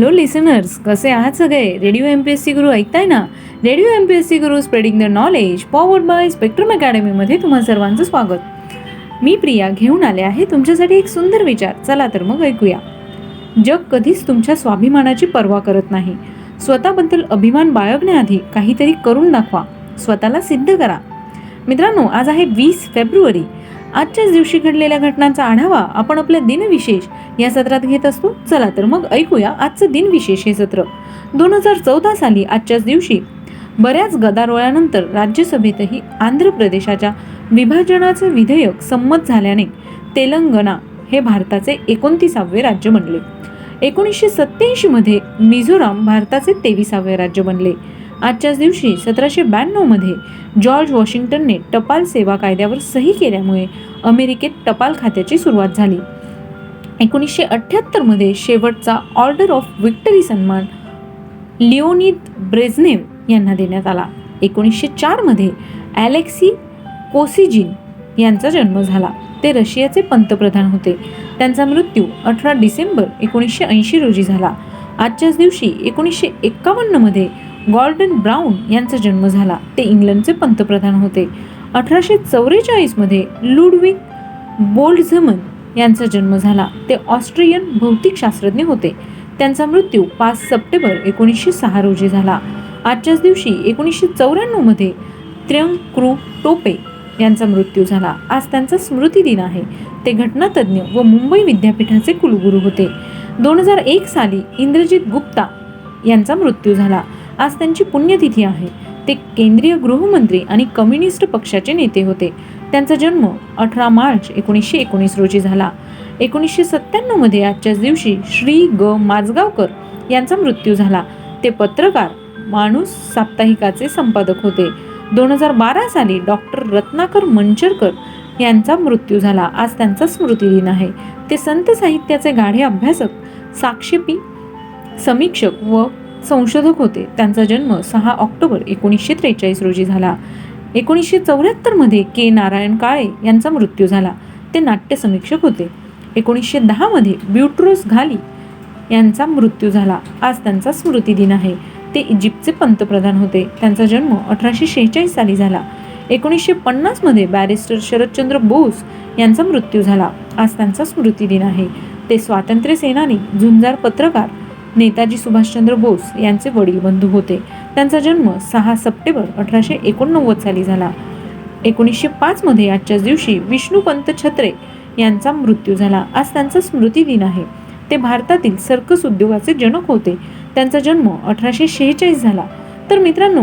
Hello listeners कसे आहात सगळे? Radio M P S C Guru ऐकताय ना? Radio M P S C Guru spreading the knowledge powered by Spectrum अकॅडमीमध्ये तुम्हा सर्वांचं स्वागत. मी प्रिया घेऊन आले आहे तुमच्यासाठी एक सुंदर विचार. चला तर मग ऐकूया. जग कधीच तुमच्या स्वाभिमानाची पर्वा करत नाही. स्वतःबद्दल अभिमान बाळगण्याआधी काहीतरी करून दाखवा. स्वतःला सिद्ध करा. मित्रांनो आज आहे वीस फेब्रुवारी. आजच्याच दिवशी घडलेल्या घटनांचा आढावा आपण आपल्या दिनविशेष या सत्रात घेत असतो. चला तर मग ऐकूया आजचं दिनविशेष हे सत्र. दोन हजार चौदा साली आजच्याच दिवशी बऱ्याच गदारोळानंतर राज्यसभेतही आंध्र प्रदेशाच्या विभाजनाचे विधेयक संमत झाल्याने तेलंगणा हे भारताचे एकोणतीसावे राज्य बनले. एकोणीसशे सत्याऐंशीमध्ये मिझोराम भारताचे तेविसावे राज्य बनले. आजच्याच दिवशी सतराशे ब्याण्णवमध्ये जॉर्ज वॉशिंग्टनने टपाल सेवा कायद्यावर सही केल्यामुळे अमेरिकेत टपाल खात्याची सुरुवात झाली. एकोणीसशे अठ्ठ्याहत्तरमध्ये शेवटचा ऑर्डर ऑफ विक्टरी सन्मान लिओनिद ब्रेझनेव यांना देण्यात आला. एकोणीसशे चारमध्ये ॲलेक्सी कोसिजिन यांचा जन्म झाला. ते रशियाचे पंतप्रधान होते. त्यांचा मृत्यू अठरा डिसेंबर एकोणीसशे ऐंशी रोजी झाला. आजच्याच दिवशी एकोणीसशे एक्कावन्नमध्ये गॉर्डन ब्राऊन यांचा जन्म झाला. ते इंग्लंडचे पंतप्रधान होते. अठराशे चौवेचाळीसमध्ये लुडविक बोल्डझमन यांचा जन्म झाला. ते ऑस्ट्रियन भौतिकशास्त्रज्ञ होते. त्यांचा मृत्यू पाच सप्टेंबर एकोणीसशे सहा रोजी झाला. आजच्याच दिवशी एकोणीसशे चौऱ्याण्णवमध्ये त्र्यंक्रू टोपे यांचा मृत्यू झाला. आज त्यांचा स्मृती दिन आहे. ते घटनातज्ञ व मुंबई विद्यापीठाचे कुलगुरू होते. दोन हजार एक साली इंद्रजित गुप्ता यांचा मृत्यू झाला. आज त्यांची पुण्यतिथी आहे. ते केंद्रीय गृहमंत्री आणि कम्युनिस्ट पक्षाचे नेते होते. त्यांचा जन्म अठरा मार्च एकोणीसशे एकोणीस रोजी झाला. एकोणीसशे सत्त्याण्णवमध्ये आजच्याच दिवशी श्री ग. माजगावकर यांचा मृत्यू झाला. ते पत्रकार माणूस साप्ताहिकाचे संपादक होते. दोन हजार बारा साली डॉक्टर रत्नाकर मंचरकर यांचा मृत्यू झाला. आज त्यांचा स्मृतिदिन आहे. ते संत साहित्याचे गाढे अभ्यासक साक्षेपी समीक्षक व संशोधक होते. त्यांचा जन्म सहा ऑक्टोबर एकोणीसशे त्रेचाळीस रोजी झाला. एकोणीसशे चौऱ्याहत्तरमध्ये के. नारायण काळे यांचा मृत्यू झाला. ते नाट्य समीक्षक होते. एकोणीसशे दहामध्ये ब्युट्रोस घाली यांचा मृत्यू झाला. आज त्यांचा स्मृतिदिन आहे. ते इजिप्तचे पंतप्रधान होते. त्यांचा जन्म अठराशे शेहेचाळीस साली झाला. एकोणीसशे पन्नासमध्ये बॅरिस्टर शरदचंद्र बोस यांचा मृत्यू झाला. आज त्यांचा स्मृतिदिन आहे. ते स्वातंत्र्य सेनानी झुंजार पत्रकार नेताजी सुभाषचंद्र बोस यांचे वडील बंधू होते. त्यांचा जन्म सहा सप्टेंबर अठराशे एकोणनव्वद साली झाला. एकोणीसशे पाचमध्ये आजच्याच दिवशी विष्णुपंत छत्रे यांचा मृत्यू झाला. आज त्यांचा स्मृतिदिन आहे. ते भारतातील सर्कस उद्योगाचे जनक होते. त्यांचा जन्म अठराशे शेहेचाळीस झाला. तर मित्रांनो